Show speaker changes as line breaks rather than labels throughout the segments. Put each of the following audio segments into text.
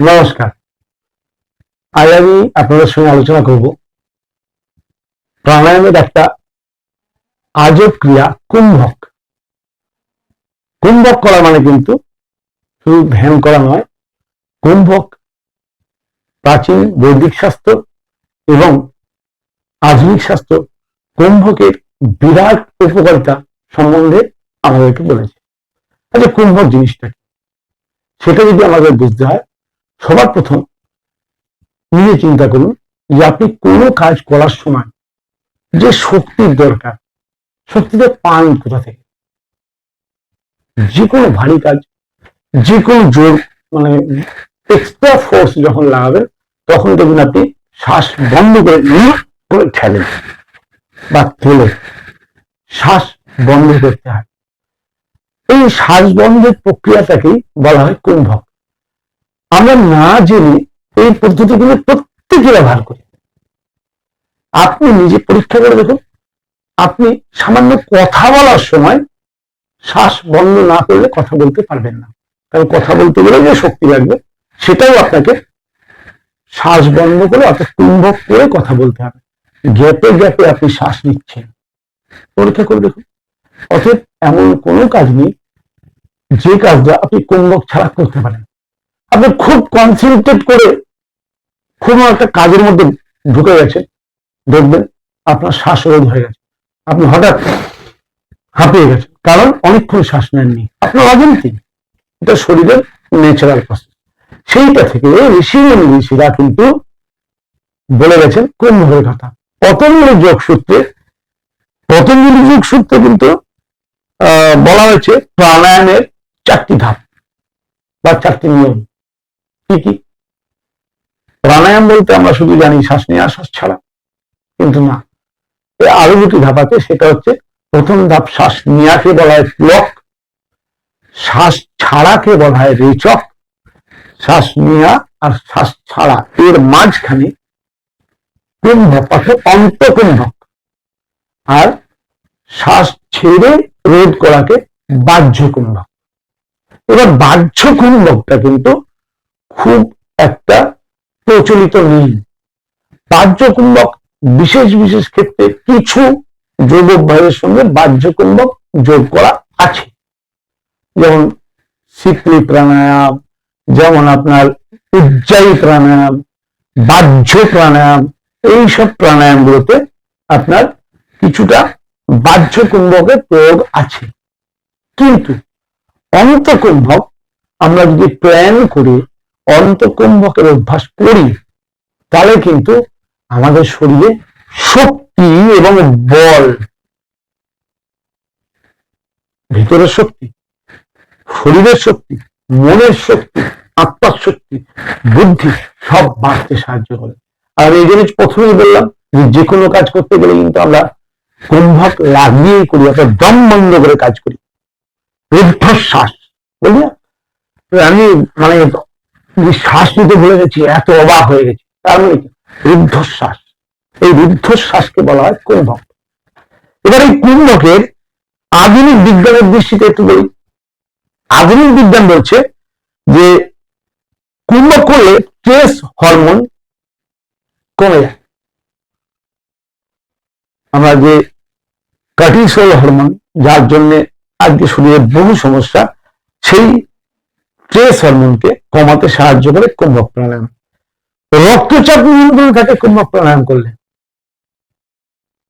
নমস্কার। আজ আমি আপনাদের সঙ্গে আলোচনা করব প্রাণায়ামের একটা আজব ক্রিয়া, কুম্ভক। কুম্ভক করা মানে কিন্তু শুধু ধ্যান করা নয়, কুম্ভক প্রাচীন বৈদিক শাস্ত্র এবং আধুনিক শাস্ত্র কুম্ভকের বিরাট উপকারিতা সম্বন্ধে আমাদেরকে বলেছে। আচ্ছা কুম্ভক জিনিসটা সেটা যদি আমাদের বুঝতে হয় সবার প্রথম নিজে চিন্তা করুন যে আপনি কোনো কাজ করার সময় যে শক্তির দরকার, শক্তিটা পান কোথা থেকে? যে কোনো ভারী কাজ যে কোনো জোর মানে এক্সট্রা ফোর্স যখন লাগাবেন, তখন দেখবেন আপনি শ্বাস বন্ধ করে করে ঠেলেন বা তোলেন শ্বাস বন্ধ করতে হয়। এই শ্বাস বন্ধের প্রক্রিয়াটাকেই বলা হয় কুম্ভক। আমরা না জেনে এই পদ্ধতিগুলো প্রত্যেকে ব্যবহার করি। আপনি নিজে পরীক্ষা করে দেখুন। আপনি সামান্য কথা বলার সময় শ্বাস বন্ধ না করলে কথা বলতে পারবেন না। কারণ কথা বলতে গেলে যে শক্তি লাগবে, সেটাও আপনাকে শ্বাস বন্ধ করে অর্থাৎ কুম্ভক করে কথা বলতে হবে। গ্যাপে গ্যাপে আপনি শ্বাস নিচ্ছেন। পরীক্ষা করে দেখুন। অর্থাৎ এমন কোনো কাজ নেই। যে কাজটা আপনি কুম্ভক ছাড়া করতে পারেন। আপনি খুব কনসেন্ট্রেট করে কোনো একটা কাজের মধ্যে ঢুকে গেছেন দেখবেন আপনার শ্বাসরোধ হয়ে গেছে। আপনি হঠাৎ হাঁপিয়ে গেছেন। কারণ অনেকক্ষণ শ্বাস নেননি। আপনার অজান্তি এটা শরীরের ন্যাচারাল প্রসেস সেইটা থেকে ঋষি ঋষিরা কিন্তু বলে গেছেন কুম্ভের কথা। পতঞ্জলি যোগ সূত্রে, পতঞ্জলি যোগ সূত্রে কিন্তু বলা হয়েছে প্রাণায়ামের চারটি ধাপ বা চারটি নিয়ম। কি প্রাণায়াম বলতে আমরা শুধু জানি শ্বাস নেওয়া শ্বাস ছাড়া। কিন্তু না আরও দুটি ধাপ আছে, সেটা হচ্ছে প্রথম ধাপ শ্বাস নেওয়াকে বলা হয় প্লক শ্বাস ছাড়াকে বলা হয় রেচক, শ্বাস নেওয়া আর শ্বাস ছাড়া। এর মাঝখানে কুম্ভক অর্থাৎ অন্তকুম্ভক আর শ্বাস ছেড়ে রোধ করাকে বাহ্য কুম্ভক এবার বাহ্য কুম্ভকটা কিন্তু খুব একটা প্রচলিত নেই বাহ্য কুম্ভক বিশেষ বিশেষ ক্ষেত্রে কিছু যোগ অভ্যাসের সঙ্গে বাহ্য কুম্ভক যোগ করা আছে। যেমন শীতলি প্রাণায়াম, যেমন আপনার উজ্জায়ী প্রাণায়াম, বাহ্য প্রাণায়াম, এইসব প্রাণায়ামগুলোতে আপনার কিছুটা বাহ্য কুম্ভকের প্রয়োগ আছে। কিন্তু অন্তকুম্ভক আমরা যদি প্ল্যান করে অন্তকুম্ভকের অভ্যাস করি, তাহলে কিন্তু আমাদের শরীরে শক্তি এবং বল, ভিতরের শক্তি, শরীরের শক্তি, মনের শক্তি, আত্মার শক্তি, বুদ্ধি সব বাড়তে সাহায্য করে। আর এই জন্য প্রথমেই বললাম যে কোনো কাজ করতে গেলে কিন্তু আমরা কুম্ভক লাগিয়েই করি, অর্থাৎ দম বন্ধ করে কাজ করি। রুদ্ধশ্বাস বুঝলি আমি মানে শ্বাস নিতে ভুলে গেছি, এত অবাক হয়ে গেছি। তার মানে রুদ্ধশ্বাস। এই রুদ্ধশ্বাসকে বলা হয় কুম্ভক। এবার এই কুম্ভকের আধুনিক বিজ্ঞানের দৃষ্টিতে একটু বলি। আধুনিক বিজ্ঞান বলছে যে কুম্ভক করলে স্ট্রেস হরমোন কমে যায়। আমরা যে কার্টিসল হরমোন যার জন্য আজকে শরীরের বহু সমস্যা, সেই স্ট্রেস হরমোনকে কমাতে সাহায্য করে কুম্ভক প্রাণায়াম রক্তচাপ নিয়ন্ত্রণ থাকে কুম্ভক প্রাণায়াম করলে।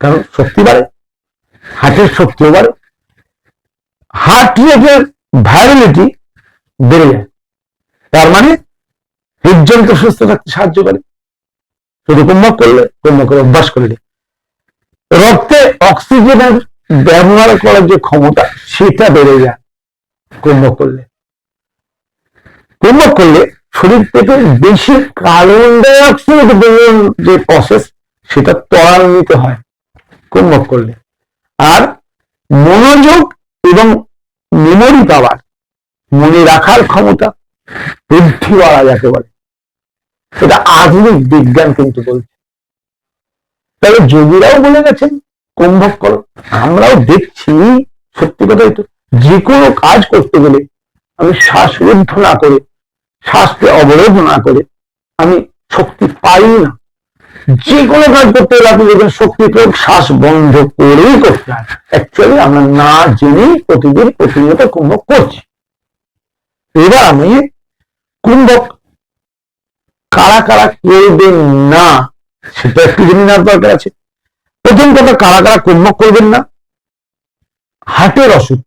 কারণ শক্তি বাড়ে, হার্টের শক্তিও বাড়ে, হার্ট রেটের ভাইরালিটি বেড়ে যায়। তার মানে হৃদযন্ত্র সুস্থ থাকতে সাহায্য করে। শুধু কুম্ভক করলে কুম্ভকের অভ্যাস করলে রক্তে অক্সিজেনের ব্যবহার করার যে ক্ষমতা, সেটা বেড়ে যায় কুম্ভক করলে। কুম্ভক করলে শরীর থেকে বেশি কার্বন ডাই অক্সাইড বেরোনোর যে প্রসেস সেটা ত্বরান্বিত হয়। কুম্ভক করলে। আর মনোযোগ এবং মেমোরি পাওয়ার মনে রাখার ক্ষমতা বৃদ্ধি বাড়া যাকে বলে। এটা আধুনিক বিজ্ঞান কিন্তু বলছে। তবে যোগীরাও বলে গেছেন কুম্ভক করো। আমরাও দেখছি, সত্যি কথাই তো, যে কোনো কাজ করতে গেলে আমি শ্বাসরুদ্ধ না করে, শ্বাসকে অবরোধ না করে, আমি শক্তি পাই না। যে কোনো কাজ করতে গেলে আপনি দেখবেন শক্তি প্রয়োগ, শ্বাস বন্ধ করেই করতে হয়। অ্যাকচুয়ালি আমরা না জেনেই প্রতিদিন প্রতিনিয়ত কুম্ভক করছি। এবার আমি কুম্ভক কারা কারা করবেন না, সেটা একটু জেনে নেওয়ার দরকার আছে। প্রথম কথা, কারা কারা কুম্ভক করবেন না? হার্টের অসুখ,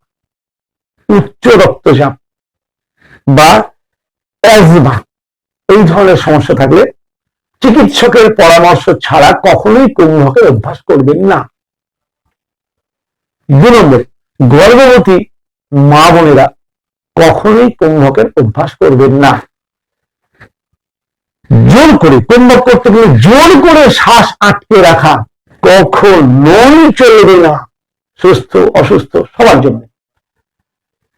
উচ্চ রক্তচাপ বা অ্যাজমা এই ধরনের সমস্যা থাকলে চিকিৎসকের পরামর্শ ছাড়া কখনোই কুম্ভকের অভ্যাস করবেন না। দু নম্বরে গর্ভবতী মা বোনেরা কখনোই কুম্ভকের অভ্যাস করবেন না। জোর করে কুম্ভক করতে গেলে জোর করে শ্বাস আটকে রাখা কখনোই চলবে না। সুস্থ, অসুস্থ সবার জন্য।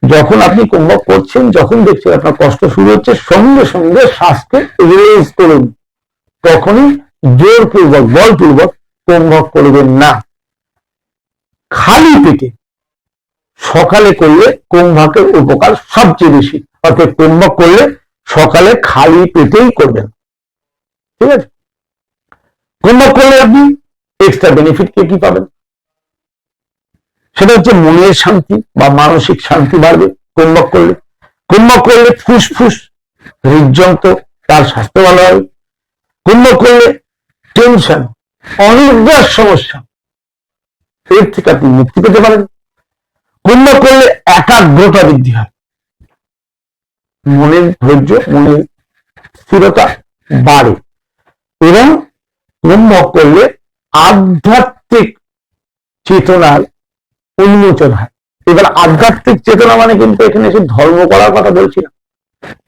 যখন আপনি কুম্ভক করছেন, যখন দেখছেন আপনার কষ্ট শুরু হচ্ছে, সঙ্গে সঙ্গে শ্বাসকে রিলিজ করুন। তখনই জোরপূর্বক, বলপূর্বক কুম্ভক করবেন না। খালি পেটে সকালে করলে কুম্ভকের উপকার সবচেয়ে বেশি। অর্থাৎ কুম্ভক করলে সকালে খালি পেটেই করবেন। ঠিক আছে? কুম্ভক করলে আপনি এক্সট্রা বেনিফিট কে কি পাবেন? সেটা হচ্ছে মনের শান্তি বা মানসিক শান্তি বাড়বে, কুম্ভক করলে। কুম্ভক করলে ফুসফুস, হৃদযন্ত্র, তার স্বাস্থ্য ভালো হবে। কুম্ভক করলে টেনশন অনিদ্রার সমস্যা, এর থেকে আপনি মুক্তি পেতে পারেন। কুম্ভ করলে একাগ্রতা বৃদ্ধি হয়। মনের ধৈর্য, মনের স্থিরতা বাড়ে। এবং কুম্ভ করলে আধ্যাত্মিক চেতনার উন্মোচন হয়। এবার আধ্যাত্মিক চেতনা মানে কিন্তু এখানে এসে ধর্ম করার কথা বলছি না।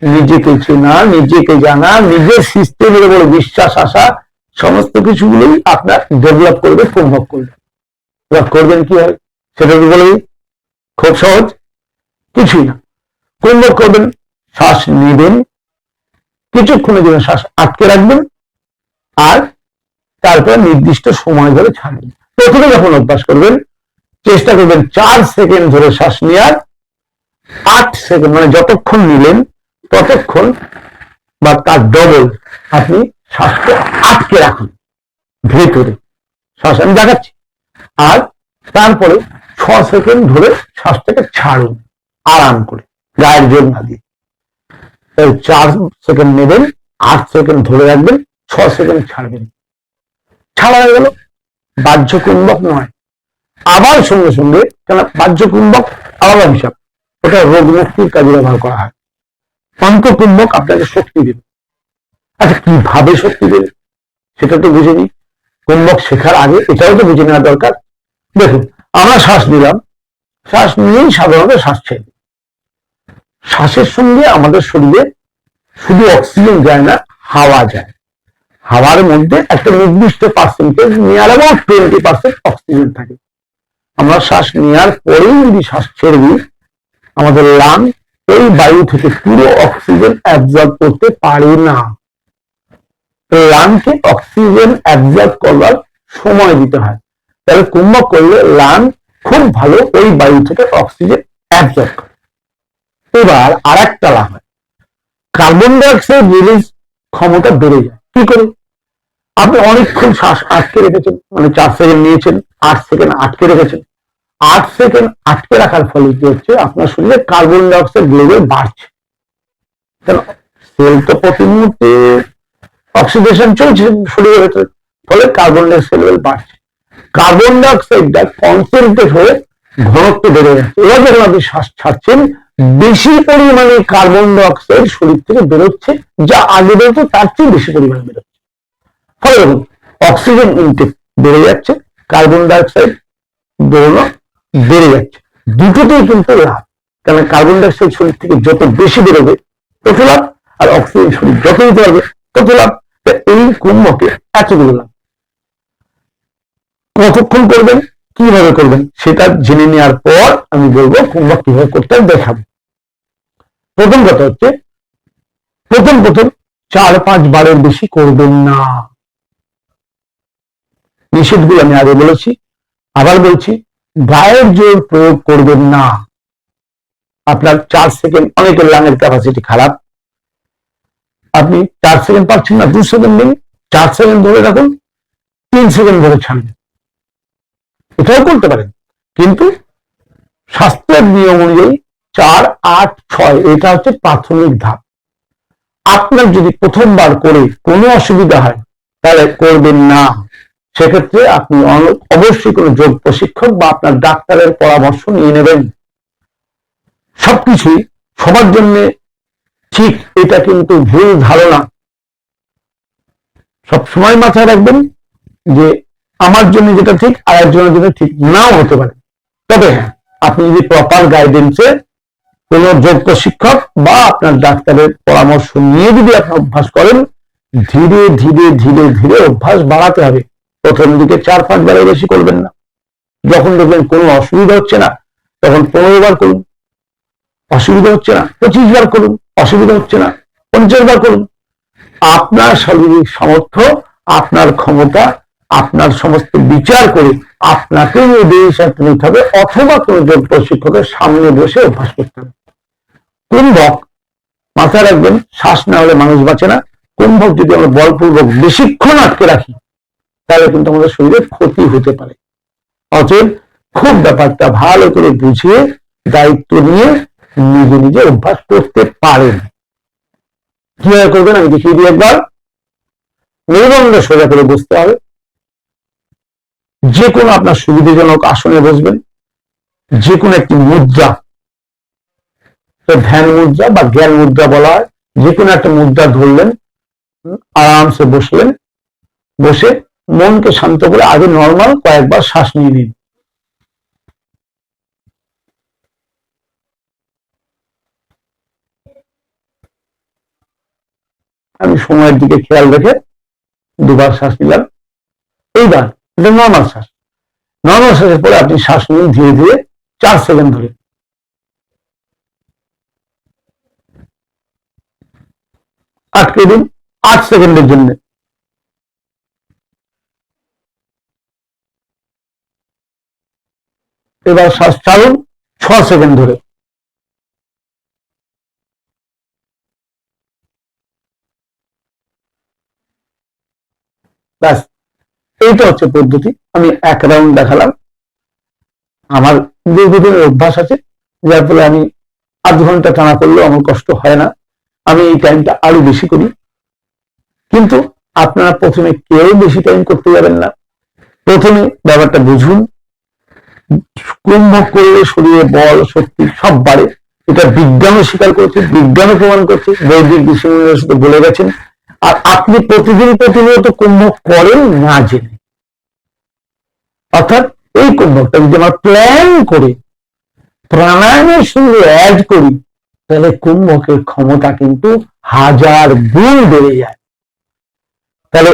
নিজেকে চেনা, নিজেকে জানা, নিজের সিস্টেমের উপর বিশ্বাস আসা, সমস্ত কিছুগুলোই আপনার ডেভেলপ করবে, সম্ভব করবে। এবার করবেন কি হয় সেটা কি বলবি খুব সহজ। কিছুই না। কুম্ভ করবেন? শ্বাস নেবেন। কিছুক্ষণের জন্য শ্বাস আটকে রাখবেন। আর তারপর নির্দিষ্ট সময় ধরে ছাড়বেন। প্রথমে যখন অভ্যাস করবেন চেষ্টা করবেন চার সেকেন্ড ধরে শ্বাস নেওয়ার আট সেকেন্ড মানে যতক্ষণ নিলেন ততক্ষণ বা তার ডবল আপনি শ্বাসকে আটকে রাখুন, ভেতরে। শ্বাস আমি দেখাচ্ছি। আর তারপরে ছ সেকেন্ড ধরে শ্বাসটাকে ছাড়ুন, আরাম করে, গায়ের জোর না দিয়ে। তাই চার সেকেন্ড নেবেন, আট সেকেন্ড ধরে রাখবেন, ছ সেকেন্ড ছাড়বেন। ছাড়া হয়ে গেল। বাহ্য কুম্ভক নয়। আবার সঙ্গে সঙ্গে কেন বাহ্য কুম্ভক আলাদা হিসাব। ওটা রোগ মুক্তির কাজে ব্যবহার করা হয়। পঞ্চকুম্ভক আপনাকে শক্তি দেবে। আচ্ছা কীভাবে শক্তি দেবে? সেটা তো বুঝে নি। কুম্ভক শেখার আগে এটাও তো বুঝে নেওয়া দরকার। দেখুন, আমরা শ্বাস নিলাম। শ্বাস নিয়েই সাধারণত শ্বাস ছেড়ে শ্বাসের সঙ্গে আমাদের শরীরে শুধু অক্সিজেন যায় না, হাওয়া যায়। হাওয়ার মধ্যে একটা নির্দিষ্ট percentage near about twenty percent oxygen থাকে। আমরা শ্বাস নেওয়ার পরেই যদি শ্বাস ছেড়ে দিই, আমাদের লাং এই বায়ু থেকে পুরো অক্সিজেন অ্যাবজর্ব করতে পারে না। লাংকে অক্সিজেন অ্যাবজর্ব করবার সময় দিতে হয়। তাহলে কুম্ভ করলে লাং খুব ভালো ওই বায়ু থেকে অক্সিজেন অ্যাবজর্ব করে। এবার আর একটা লাভ হয়। কার্বন ডাইঅক্সাইড রিলিজ ক্ষমতা বেড়ে যায়। কি করে? আপনি অনেকক্ষণ শ্বাস আটকে রেখেছেন মানে চার সেকেন্ড নিয়েছেন, আট সেকেন্ড আটকে রেখেছেন। আট সেকেন্ড আটকে রাখার ফলে কি হচ্ছে? আপনার শরীরে কার্বন ডাইঅক্সাইড লেভেল বাড়ছে। কেন? সেল তো প্রতি মুহূর্তে অক্সিডেশন চলছে শরীরের ভেতরে, ফলে কার্বন ডাইঅক্সাইড লেভেল বাড়ছে। কার্বন ডাইঅক্সাইডটা কনসেন্ট্রেট হয়ে ঘনত্ব বেড়ে যাচ্ছে। এবার যখন আপনি শ্বাস ছাড়ছেন, বেশি পরিমাণে কার্বন ডাইঅক্সাইড শরীর থেকে বেরোচ্ছে, যা আগে বেরোতো তার চেয়ে বেশি পরিমাণে বেরোচ্ছে। ফলে দেখুন অক্সিজেন ইনটেক বেড়ে যাচ্ছে কার্বন ডাইঅক্সাইড বেরোনো বেড়ে যাচ্ছে। দুটোতেই কিন্তু লাভ কারণ কার্বন ডাইঅক্সাইড শরীর থেকে যত বেশি বেরোবে, তত লাভ, আর অক্সিজেন শরীর যত দিতে পারবে তত লাভ। এই কুম্ভকে এতগুলো লাভ। কতক্ষণ করবেন, কীভাবে করবেন, সেটা জেনে নেওয়ার পর আমি বলব কুম্ভ কীভাবে করতে দেখাবো। প্রথম কথা হচ্ছে, প্রথম প্রথম চার পাঁচ বারের বেশি করবেন না। নিষেধগুলো আমি আগে বলেছি, আবার বলছি, গায়ের জোর প্রয়োগ করবেন না। আপনার চার সেকেন্ড, অনেকের লাঙের ক্যাপাসিটি খারাপ। আপনি চার সেকেন্ড পাচ্ছেন না, দু সেকেন্ড দিন চার সেকেন্ড ধরে রাখুন, তিন সেকেন্ড ধরে ছাড়বেন। এটাও করতে পারেন, কিন্তু স্বাস্থ্যের নিয়ম অনুযায়ী চার, আট, ছয়, এটা হচ্ছে প্রাথমিক ধাপ। আপনার যদি প্রথমবার করে কোনো অসুবিধা হয়, তাহলে করবেন না। সেক্ষেত্রে আপনি অবশ্যই কোনো যোগ প্রশিক্ষক বা আপনার ডাক্তারের পরামর্শ নিয়ে নেবেন। সবকিছুই সবার জন্য ঠিক, এটা কিন্তু ভুল ধারণা। সবসময় মাথায় রাখবেন যে আমার জন্য যেটা ঠিক, আর একজনের জন্য ঠিক নাও হতে পারে। তবে হ্যাঁ আপনি যদি প্রপার গাইডেন্সে কোনো যোগ প্রশিক্ষক বা আপনার ডাক্তারের পরামর্শ নিয়ে যদি আপনি অভ্যাস করেন, ধীরে ধীরে ধীরে ধীরে অভ্যাস বাড়াতে হবে। প্রথম দিকে চার পাঁচ বারের বেশি করবেন না। যখন দেখবেন কোনো অসুবিধা হচ্ছে না, তখন পনেরো বার করুন। অসুবিধা হচ্ছে না পঁচিশ বার করুন। অসুবিধা হচ্ছে না পঞ্চাশ বার করুন। আপনার শারীরিক সামর্থ্য, আপনার ক্ষমতা, আপনার সমস্ত বিচার করে আপনাকে সাথে নিতে হবে, অথবা কোনো যোগ প্রশিক্ষকের সামনে বসে অভ্যাস করতে হবে। কুম্ভক, মাথায় রাখবেন, শ্বাস না হলে মানুষ বাঁচে না। কুম্ভক যদি আমরা বলপূর্বক বেশিক্ষণ আটকে রাখি তাহলে কিন্তু আমাদের শরীরে ক্ষতি হতে পারে। অতএব খুব ব্যাপারটা ভালো করে বুঝিয়ে দায়িত্ব নিয়ে নিজে নিজে অভ্যাস করতে পারেন। কীভাবে করবেন আমি দেখিয়ে দিই একবার। মেরুদণ্ড সোজা করে বসতে হবে। যে কোনো আপনার সুবিধাজনক আসনে বসবেন। যে কোনো একটি মুদ্রা। ধ্যান মুদ্রা বা জ্ঞান মুদ্রা বলা হয়। যে কোনো একটা মুদ্রা ধরলেন, আরামসে বসলেন, বসে মনকে শান্ত করে আগে নর্মাল কয়েকবার শ্বাস নিয়ে নিন। আমি সময়ের দিকে খেয়াল রেখে দুবার শ্বাস নিলাম। এইবার এটা নর্মাল শ্বাস। নর্মাল শ্বাসের পরে আপনি শ্বাস নিন ধীরে ধীরে চার সেকেন্ড ধরে। আটকে দিন আট সেকেন্ডের জন্য। এবার শ্বাস ছাড়ুন ছ সেকেন্ড ধরে। ব্যাস, এইটা হচ্ছে পদ্ধতি। আমি এক রাউন্ড দেখালাম। আমার দীর্ঘদিনের অভ্যাস আছে, যার ফলে আমি আধ ঘণ্টা টানা করলেও আমার কষ্ট হয় না। আমি এই টাইমটা আরও বেশি করি। কিন্তু আপনারা প্রথমে কেউ বেশি টাইম করতে যাবেন না। প্রথমে ব্যাপারটা বুঝুন। কুম্ভ করলে শরীরে বল, শক্তি সব বাড়ে। এটা বিজ্ঞানও স্বীকার করছে, বিজ্ঞানও প্রমাণ করছে, বৈদিক বলে গেছেন। আর আপনি প্রতিদিন প্রতিনিয়ত করেন, না জেনে। অর্থাৎ এই যদি আমরা প্ল্যান করে, প্রাণায়ামের সঙ্গে অ্যাড করি, তাহলে কুম্ভকের ক্ষমতা কিন্তু হাজার গুণ বেড়ে যায়। তাহলে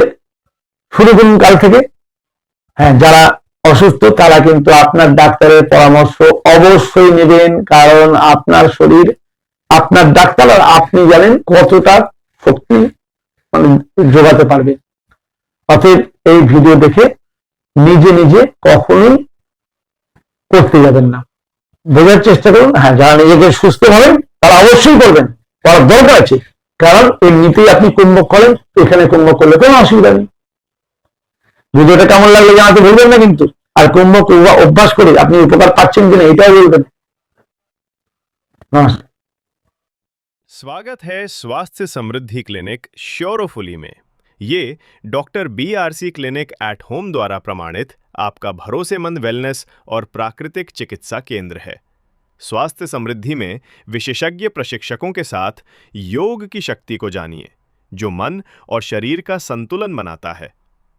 শুরু করুন কাল থেকে। হ্যাঁ যারা অসুস্থ, তারা কিন্তু আপনার ডাক্তারের পরামর্শ অবশ্যই নেবেন, কারণ আপনার শরীর, আপনার ডাক্তার আর আপনি জানেন কতটা শক্তি মানে যোগাতে পারবে। অতএব এই ভিডিও দেখে নিজে নিজে কখনোই করতে যাবেন না। বোঝার চেষ্টা করুন হ্যাঁ যারা নিজেকে সুস্থ হবেন তারা অবশ্যই করবেন। করার দরকার আছে, কারণ এমনিতেই আপনি কুম্ভক করেন, এখানে কুম্ভক করলে কোনো অসুবিধা নেই। ভিডিওটা কেমন লাগলো জানাতে ভুলবেন না কিন্তু আর কুম্ভক অভ্যাস করে আপনি উপকার পাচ্ছেন কিনা এটাও বলবেন নমস্কার
स्वागत है स्वास्थ्य समृद्धि क्लिनिक श्योरोफुली में ये doctor B R C clinic at home द्वारा प्रमाणित आपका भरोसेमंद वेलनेस और प्राकृतिक चिकित्सा केंद्र है स्वास्थ्य समृद्धि में विशेषज्ञ प्रशिक्षकों के साथ योग की शक्ति को जानिए जो मन और शरीर का संतुलन बनाता है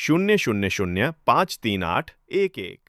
शून्य शून्य शून्य पाँच तीन आठ एक एक।